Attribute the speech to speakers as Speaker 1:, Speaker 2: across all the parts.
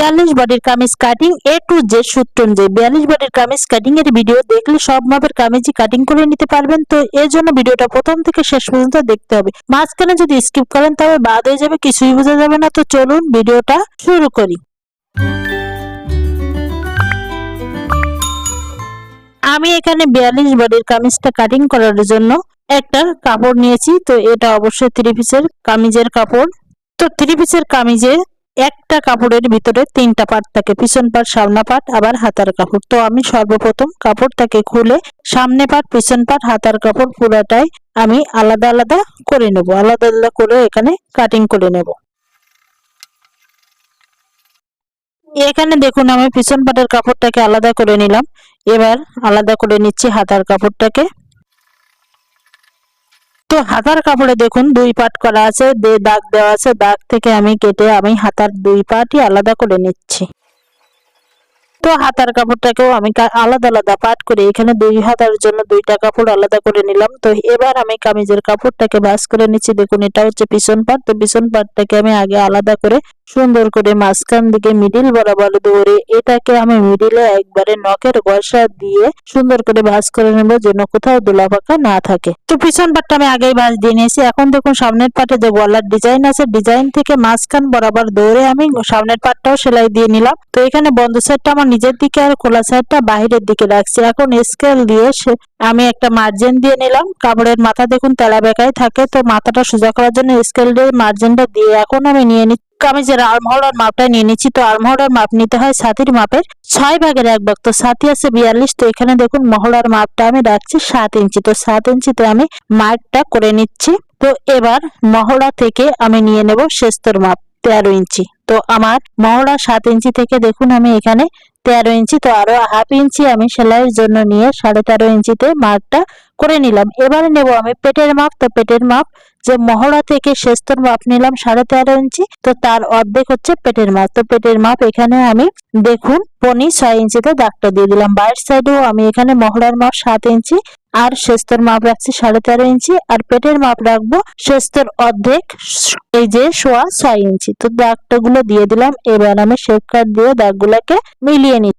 Speaker 1: বিয়াল্লিশ বডির kameez cutting A to Z সূত্র অনুযায়ী বিয়াল্লিশ বডির কামিজ কাটিং এর ভিডিও দেখলে সব মাপের কামিজই কাটিং করে নিতে পারবেন। তো এর জন্য ভিডিওটা প্রথম থেকে শেষ পর্যন্ত দেখতে হবে। মাঝখানে যদি স্কিপ করেন তবে বাদ হয়ে যাবে, কিছুই বোঝা যাবে না। তো চলুন ভিডিওটা শুরু করি। আমি এখানে বিয়াল্লিশ বডির কামিজটা কাটিং করার জন্য একটা কাপড় নিয়েছি। তো এটা অবশ্যই থ্রি পিসের কামিজের কাপড়। তো থ্রি পিসের কামিজে একটা কাপড়ের ভিতরে তিনটা পাট থাকে, পিছন পাট, সামনা পাট, আবার হাতার কাপড়। তো আমি সর্বপ্রথম কাপড়টাকে খুলে সামনে পাট, পিছন পাট, হাতার কাপড় পুরাটাই আমি আলাদা আলাদা করে নেব। আলাদা আলাদা করে এখানে কাটিং করে নেব। এখানে দেখুন আমি পিছন পাটের কাপড়টাকে আলাদা করে নিলাম। এবার আলাদা করে নিচ্ছি হাতার কাপড়টাকে। তো হাতার কাপড়ে দেখুন, দুই পাট করা আছে, দে দাগ দেওয়া আছে, দাগ থেকে আমি কেটে আমি হাতার দুই পাটই আলাদা করে নিচ্ছি। তো হাতার কাপড়টাকেও আমি আলাদা আলাদা পাট করে এখানে দুই হাতার জন্য দুইটা কাপড় আলাদা করে নিলাম। তো এবার আমি কামিজের কাপড়টাকে বাস করে নিচ্ছি। দেখুন, এটা হচ্ছে পিছন পাট। তো পিছন পাটটাকে আমি আগে আলাদা করে সুন্দর করে মাঝখান দিকে মিডিল বরাবর ধরে এটাকে আমি মিডিলে একবারে নখের ঘষা দিয়ে সুন্দর করে ভাঁজ করে নেব যেন কোথাও দোলা পাকা না থাকে। তো পিছন পাটটা আমি আগেই ভাঁজ দিয়ে নিয়েছি। এখন দেখুন সামনের পাটে যে গলার ডিজাইন আছে ডিজাইন থেকে মাঝখান বরাবর ধরে আমি সামনের পাটটাও সেলাই দিয়ে নিলাম। তো এখানে বন্ধ সাইডটা আমার নিজের দিকে আর খোলা সাইডটা বাহিরের দিকে রাখছি। এখন স্কেল দিয়ে সে- আমি একটা মার্জিন দিয়ে নিলাম। কাপড়ের মাথা দেখুন তেলা বেকায় থাকে। তো মাথাটা সোজা করার জন্য স্কেল দিয়ে মার্জিনটা দিয়ে এখন আমি নিয়ে নিচ্ছি। কামিজের আর্মহোলার মাপটা নিয়ে নিচ্ছি, তো আর্মহোলার মাপ নিতে হয় ছাতির মাপের ছয় ভাগের এক ভাগ। তো ছাতি আছে বিয়াল্লিশ, তো এখানে দেখুন মহলার মাপটা আমি রাখছি সাত ইঞ্চি। তো সাত ইঞ্চিতে আমি মার্কটা করে নিচ্ছি। তো এবার মহড়া থেকে আমি নিয়ে নেব শেস্তর মাপ, তেরো ইঞ্চি। তো আমার মহড়া সাত ইঞ্চি থেকে দেখুন আমি এখানে তেরো ইঞ্চি, তো আরও হাফ ইঞ্চি আমি সেলাইয়ের জন্য নিয়ে সাড়ে তেরো ইঞ্চিতে মার্কটা করে নিলাম। এবারে নেব আমি পেটের মাপ, তো পেটের মাপ যে মহড়া থেকে শেস্তর মাপ নিলাম সাড়ে তেরো ইঞ্চি, তো তার অর্ধেক হচ্ছে পেটের মাপ। তো পেটের মাপ এখানে আমি দেখুন পনি ছয় ইঞ্চিতে দাগটা দিয়ে দিলাম। বাইরের সাইডেও আমি এখানে মহড়ার মাপ সাত ইঞ্চি, আর শেস্তর মাপ রাখছি সাড়ে তেরো ইঞ্চি, আর পেটের মাপ রাখব শেস্তর অর্ধেক এই যে সোয়া ছয় ইঞ্চি। তো দাগটা গুলো দিয়ে দিলাম, এবার আমি শেপ কাট দিয়ে দাগগুলোকে মিলিয়ে নিচ্ছি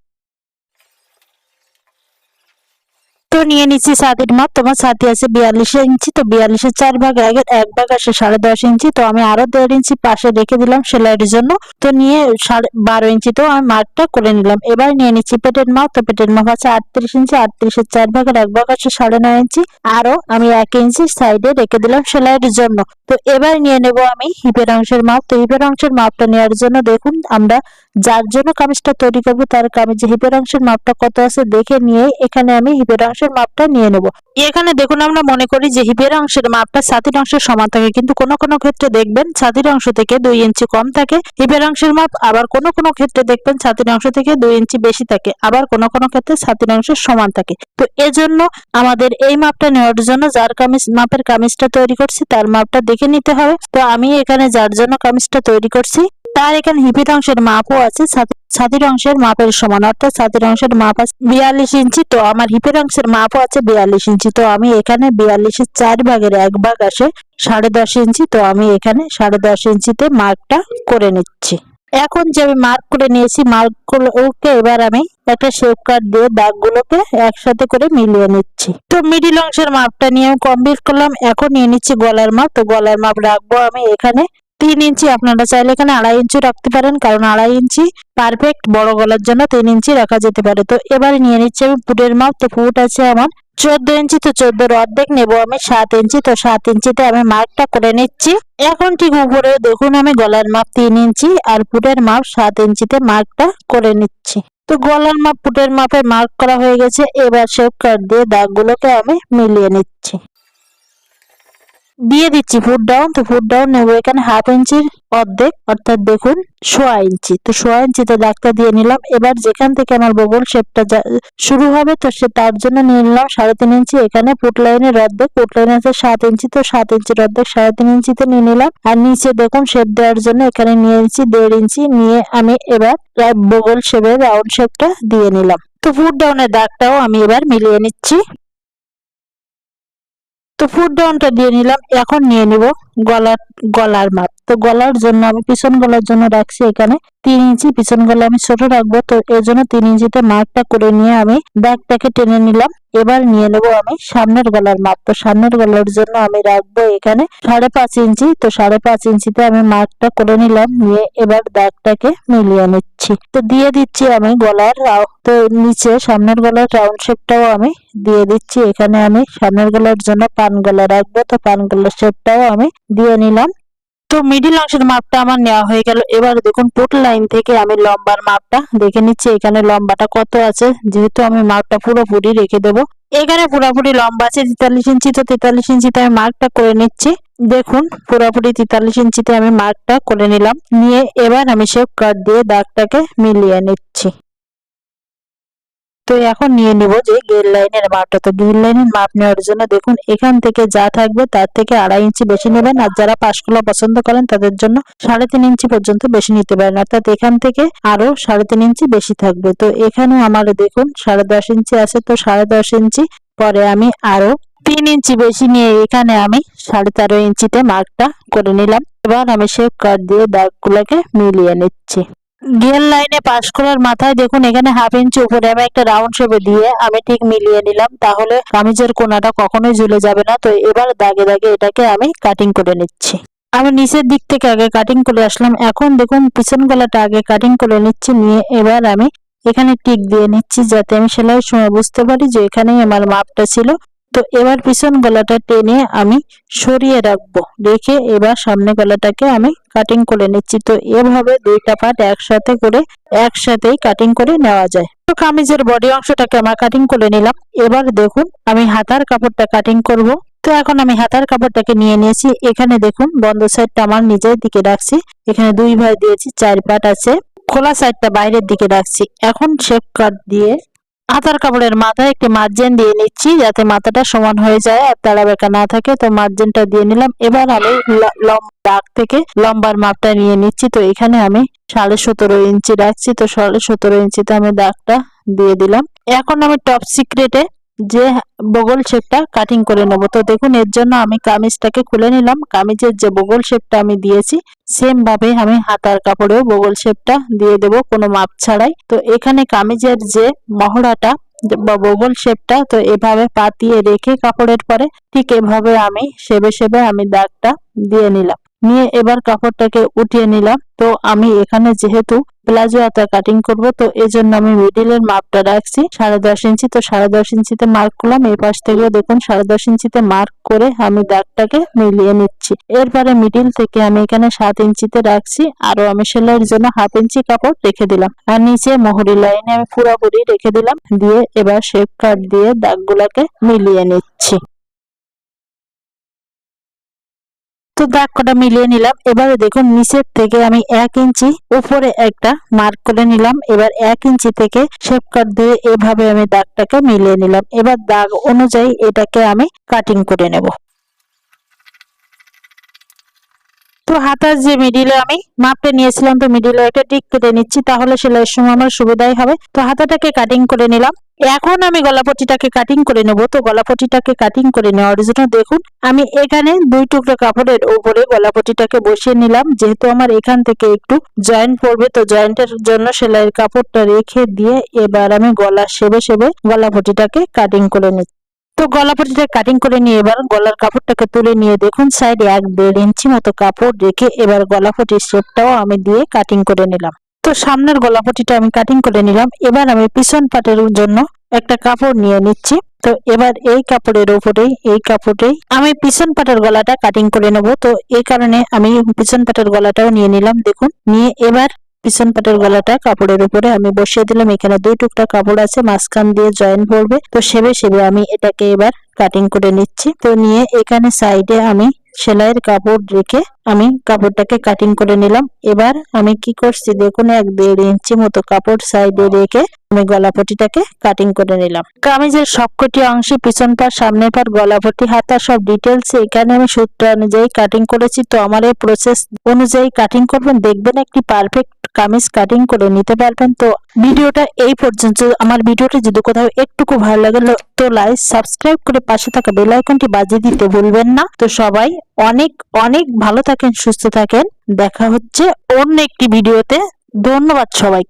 Speaker 1: তো নিয়ে নিচ্ছি ছাতির মাপ। তোমার ছাতি আছে বিয়াল্লিশ ইঞ্চি, তো বিয়াল্লিশের চার ভাগ আগের এক ভাগ আসে সাড়ে দশ ইঞ্চি। তো আমি আরও দেড় ইঞ্চি পাশে রেখে দিলাম সেলাইয়ের জন্য। তো নিয়ে সাড়ে বারো ইঞ্চিতেও আমি মার্কটা করে নিলাম। এবার নিয়ে নিচ্ছি পেটের মাপ। তো পেটের মাপ আছে আটত্রিশ ইঞ্চি, আটত্রিশের চার ভাগের এক ভাগ আছে সাড়ে নয় ইঞ্চি। আরও আমি এক ইঞ্চি সাইডে রেখে দিলাম সেলাইয়ের জন্য। তো এবার নিয়ে নেব আমি হিপের অংশের মাপ। তো হিপের অংশের মাপটা নেওয়ার জন্য দেখুন, আমরা যার জন্য কামিজটা তৈরি করব, তার কামিজে হিপের অংশের মাপটা কত আছে দেখে নিয়ে এখানে আমি হিপের অংশের মাপটা নিয়ে নেব। এখানে দেখুন, আমরা মনে করি যে হিপের অংশের মাপটা ছাতির অংশের সমান থাকে, কিন্তু কোনো কোনো ক্ষেত্রে দেখবেন ছাতির অংশ থেকে দুই ইঞ্চি কম থাকে, হিপের অংশের মাপ আবার কোনো কোনো ক্ষেত্রে দেখবেন ছাতির অংশ থেকে দুই ইঞ্চি বেশি থাকে, আবার কোনো কোনো ক্ষেত্রে ছাতির অংশের সমান থাকে। তো এজন্য আমাদের এই মাপটা নেওয়ার জন্য যার কামিজ, মাপের কামিজটা তৈরি করছি, তার মাপটা দেখে নিতে হবে। তো আমি এখানে যার জন্য কামিজটা তৈরি করছি তার এখানে হিপের অংশের মাপও আছে ছাতি- ছাতির অংশের মাপের সমান, অর্থাৎ ছাতির অংশের মাপ আছে বিয়াল্লিশ ইঞ্চি। তো আমার হিপের অংশের মাপও আছে বিয়াল্লিশ ইঞ্চি। তো আমি এখানে বিয়াল্লিশের চার ভাগের এক ভাগ আসে সাড়ে দশ ইঞ্চি। তো আমি এখানে সাড়ে দশ ইঞ্চিতে মার্কটা করে নিচ্ছি। এখন যে আমি মার্ক করে নিয়েছি মার্ক গুলোকে এবার আমি একটা শেপ কাট দিয়ে দাগগুলোকে একসাথে করে মিলিয়ে নিচ্ছি। তো মিডিল অংশের মাপটা নিয়ে আমি কমপ্লিট করলাম। এখন নিয়ে নিচ্ছি গলার মাপ। তো গলার মাপ রাখব আমি এখানে তিন ইঞ্চি আপনারা চাইলে এখানে আড়াই ইঞ্চি রাখতে পারেন, কারণ আড়াই ইঞ্চি পারফেক্ট বড় গলার জন্য তিন ইঞ্চি রাখা যেতে পারে। তো এবারে নিয়ে নিচ্ছি আমি ফুটের মাপ। তো ফুট আছে আমার চোদ্দ ইঞ্চি, তো চোদ্দোর অর্ধেক নেব আমি সাত ইঞ্চি। তো সাত ইঞ্চিতে আমি মার্কটা করে নিচ্ছি। এখন ঠিক উপরে দেখুন আমি গলার মাপ তিন ইঞ্চি আর ফুটের মাপ সাত ইঞ্চিতে মার্কটা করে নিচ্ছি। তো গলার মাপ ফুটের মাপে মার্ক করা হয়ে গেছে। এবার শেপ কাট দিয়ে দাগগুলোকে আমি মিলিয়ে নিচ্ছি। দিয়ে দিচ্ছি ফুট ডাউন তো ফুট ডাউন নেব এখানে হাফ ইঞ্চির অর্ধেক, অর্থাৎ দেখুন সোয়া ইঞ্চি তো সোয়া ইঞ্চিতে দাগটা দিয়ে নিলাম। এবার যেখান থেকে আমার বগল শেপটা শুরু হবে, তো সে তার জন্য নিয়ে নিলাম সাড়ে তিন ইঞ্চি এখানে ফুট লাইনের অর্ধেক ফুট লাইন আছে সাত ইঞ্চি তো সাত ইঞ্চির অর্ধেক সাড়ে তিন ইঞ্চিতে নিয়ে নিলাম। আর নিচে দেখুন শেপ দেওয়ার জন্য এখানে নিয়ে নিচ্ছি দেড় ইঞ্চি নিয়ে আমি এবার বগল শেপের রাউন্ড শেপটা দিয়ে নিলাম। তো ফুট ডাউনের দাগটাও আমি এবার মিলিয়ে নিচ্ছি। তো ফুট ডাউনটা দিয়ে নিলাম এখন নিয়ে নিব। গলার গলার মাপ। তো গলার জন্য, আমি পিছন গলার জন্য রাখছি এখানে তিন ইঞ্চি। পিছন গলা আমি ছোট রাখব, তো এর জন্য তিন ইঞ্চিতে মার্কটা করে নিয়ে আমি দাগটাকে টেনে নিলাম। এবার নিয়ে নেব আমি সামনের গলার মাপ। তো সামনের গলার জন্য আমি রাখব এখানে সাড়ে পাঁচ ইঞ্চি। তো সাড়ে পাঁচ ইঞ্চিতে আমি মার্কটা করে নিলাম, নিয়ে এবার দাগটাকে মিলিয়ে নিচ্ছি। তো দিয়ে দিচ্ছি আমি গলার তো নিচে সামনের গলার রাউন্ড শেপটাও আমি দিয়ে দিচ্ছি। এখানে আমি সামনের গলার জন্য পান গলা রাখব, তো পান গলার শেপটাও আমি দিয়ে নিলাম। তো মিডিল অংশের মাপটা আমার নেওয়া হয়ে গেল। এবার দেখুন পুট লাইন থেকে আমি লম্বার মাপটা দেখে নিচ্ছি এখানে লম্বাটা কত আছে। যেহেতু আমি মাপটা পুরোপুরি রেখে দেবো। এখানে পুরোপুরি লম্বা আছে, তেতাল্লিশ ইঞ্চি। তো তেতাল্লিশ ইঞ্চিতে আমি মার্কটা করে নিচ্ছি। দেখুন পুরোপুরি তেতাল্লিশ ইঞ্চিতে আমি মার্কটা করে নিলাম। নিয়ে এবার আমি শেপ কাট দিয়ে দাগটাকে মিলিয়ে নিচ্ছি। তো এখন নিয়ে নিব যে গেল লাইনের মাপটা। তো গেল লাইনের মাপ নেওয়ার জন্য দেখুন, এখান থেকে যা থাকবে তার থেকে আড়াই ইঞ্চি বেশি নেবেন। আর যারা পাঁচকলা পছন্দ করেন তাদের জন্য সাড়ে তিন ইঞ্চি পর্যন্ত বেশি নিতে পারেন। অর্থাৎ এখান থেকে আরও সাড়ে তিন ইঞ্চি বেশি থাকবে। তো এখানে আমার দেখুন সাড়ে দশ ইঞ্চি আছে, তো সাড়ে দশ ইঞ্চি পরে আমি আরও তিন ইঞ্চি বেশি নিয়ে এখানে আমি সাড়ে তেরো ইঞ্চিতে মার্কটা করে নিলাম। এবার আমি শেপ কাট দিয়ে দাগগুলোকে মিলিয়ে নিচ্ছি। গিয়ার লাইনে পাশ করার মাথায় দেখুন, এখানে হাফ ইঞ্চি উপরে আমি একটা রাউন্ড শেপে দিয়ে আমি ঠিক মিলিয়ে নিলাম। তাহলে কামিজের কোনাটা কখনোই ঝুলে যাবে না। তো এবার দাগে দাগে এটাকে আমি কাটিং করে নিচ্ছি। আমি নিচের দিক থেকে আগে কাটিং করে আসলাম। এখন দেখুন, পিছন গলাটা আগে কাটিং করে নিচ্ছি। নিয়ে এবার আমি এখানে টিক দিয়ে নিচ্ছি, যাতে আমি সেলাইয়ের সময় বুঝতে পারি যে এখানেই আমার মাপটা ছিল। তো এবার পিছন গলাটা টেনে আমি সরিয়ে রাখব। রেখে এবার সামনে গলাটাকে আমি কাটিং করে নিচ্ছি। তো এভাবে দুইটা পার্ট একসাথে করে, একসাথেই কাটিং করে নেওয়া যায়। তো কামিজের বডি অংশটাকে আমার কাটিং করে নিলাম। এবার দেখুন, আমি হাতার কাপড়টা কাটিং করব। তো এখন আমি হাতার কাপড়টাকে নিয়ে নিয়েছি। এখানে দেখুন, বন্ধ সাইডটা আমার নিজের দিকে রাখছি। এখানে দুই ভাই দিয়েছি, চার পাট আছে। খোলা সাইডটা বাইরের দিকে রাখছি। এখন শেপ কাট দিয়ে হাতার কাপড়ের মাথায় একটি মার্জিন দিয়ে নিচ্ছি যাতে মাথাটা সমান হয়ে যায় আর তারা বেঁকা না থাকে। তো মার্জিনটা দিয়ে নিলাম। এবার আমি দাগ থেকে লম্বার মাপটা নিয়ে নিচ্ছি। তো এখানে আমি সাড়ে সতেরো ইঞ্চি রাখছি। তো সাড়ে সতেরো ইঞ্চিতে আমি দাগটা দিয়ে দিলাম। এখন আমি টপ সিক্রেটে যে বগল শেপটা কাটিং করে নেব। তো দেখুন, এর জন্য আমি কামিজটাকে খুলে নিলাম। কামিজের যে বগল শেপটা আমি দিয়েছি সেম ভাবে আমি হাতার কাপড়েও বগল শেপটা দিয়ে দেব কোনো মাপ ছাড়াই। তো এখানে কামিজের যে মহড়াটা বা বগল শেপটা, তো এভাবে পাতিয়ে রেখে কাপড়ের পরে ঠিক এভাবে আমি সেবে সেবে আমি দাগটা দিয়ে নিলাম। নিয়ে এবার কাপড়টাকে উঠিয়ে নিলাম। তো আমি এখানে যেহেতু প্লাজো হাতা কাটিং করব। তো এই জন্য আমি মিডিলের মাপটা রাখছি। সাড়ে দশ ইঞ্চি, তো সাড়ে দশ ইঞ্চিতে মার্ক করলাম। এই পাশ থেকেও দেখুন, সাড়ে দশ ইঞ্চিতে মার্ক করে আমি দাগটাকে মিলিয়ে নিচ্ছি। এরপরে মিডিল থেকে আমি এখানে সাত ইঞ্চিতে রাখছি। আরও আমি সেলাইয়ের জন্য হাফ ইঞ্চি কাপড় রেখে দিলাম। আর নিচে মোহরি লাইনে আমি পুরোপুরি রেখে দিলাম। দিয়ে এবার শেপ কাট দিয়ে দাগগুলাকে মিলিয়ে নিচ্ছি। তো দাগ কটা মিলিয়ে নিলাম। এবারে দেখুন, নিচের থেকে আমি এক ইঞ্চি, উপরে একটা মার্ক করে নিলাম। এবার এক ইঞ্চি থেকে শেপ কাট দিয়ে এভাবে আমি দাগটাকে মিলিয়ে নিলাম। এবার দাগ অনুযায়ী এটাকে আমি কাটিং করে নেব। তো হাতার যে মিডিলে আমি মাপটা নিয়েছিলাম, তো মিডিলে একটা টিক কেটে নিচ্ছি, তাহলে সেলাইয়ের সময় আমার সুবিধাই হবে। তো হাতাটাকে কাটিং করে নিলাম। এখন আমি গলাপটিটাকে কাটিং করে নেব। তো গলাপটিটাকে কাটিং করে নেওয়ার জন্য দেখুন, আমি এখানে দুই টুকরো কাপড়ের উপরে গলাপটিটাকে বসিয়ে নিলাম। যেহেতু আমার এখান থেকে একটু জয়েন্ট পড়বে, তো জয়েন্টের জন্য সেলাইয়ের কাপড়টা রেখে দিয়ে এবার আমি গলা সেবে সেবে গলাপটিটাকে কাটিং করে নিচ্ছি। তো গলাপটিটা কাটিং করে নিয়ে এবার গলার কাপড়টাকে তুলে নিয়ে দেখুন সাইডে এক দেড় ইঞ্চি মতো কাপড় রেখে এবার গলাপটির শেপটাও আমি দিয়ে কাটিং করে নিলাম। তো সামনের গলা গলাপটিটা আমি কাটিং করে নিলাম। এবার আমি পিছন পাটের জন্য একটা কাপড় নিয়ে নিচ্ছি। তো এবার এই কাপড়ের উপরেই, এই কাপড়েই আমি পিছন পাটের গলাটা কাটিং করে নেব। তো এই কারণে আমি পিছন পাটের গলাটাও নিয়ে নিলাম। দেখুন, নিয়ে এবার পিছন পাটের গলাটা কাপড়ের উপরে আমি বসিয়ে দিলাম। এখানে দুই টুকরা কাপড় আছে, মাঝখান দিয়ে জয়েন পড়বে তো সেবে সেবে আমি এটাকে এবার কাটিং করে নিচ্ছি। তো নিয়ে এখানে সাইডে আমি সেলাইয়ের কাপড় রেখে আমি কাপড়টাকে কাটিং করে নিলাম। এবার আমি কি করছি দেখুন, এক দেড় ইঞ্চি মতো কাপড় সাইডে রেখে আমি গলাপটিটাকে কাটিং করে নিলাম। কামিজের সবকটি অংশে পিছন পার সামনে পার গলাপটি, হাতা সব ডিটেলস এখানে আমি সূত্র অনুযায়ী কাটিং করেছি। তো আমার এই প্রসেস অনুযায়ী কাটিং করবেন, দেখবেন একটি পারফেক্ট কামিজ কাটিং করে নিতে পারবেন। তো ভিডিওটা এই পর্যন্ত। আমার ভিডিওটা যদি কোথাও একটুকু ভালো লাগে তো লাইক সাবস্ক্রাইব করে পাশে থাকা বেল আইকনটি বাজিয়ে দিতে ভুলবেন না। তো সবাই অনেক অনেক ভালো থাকেন, সুস্থ থাকেন। দেখা হচ্ছে অন্য একটি ভিডিওতে। ধন্যবাদ সবাইকে।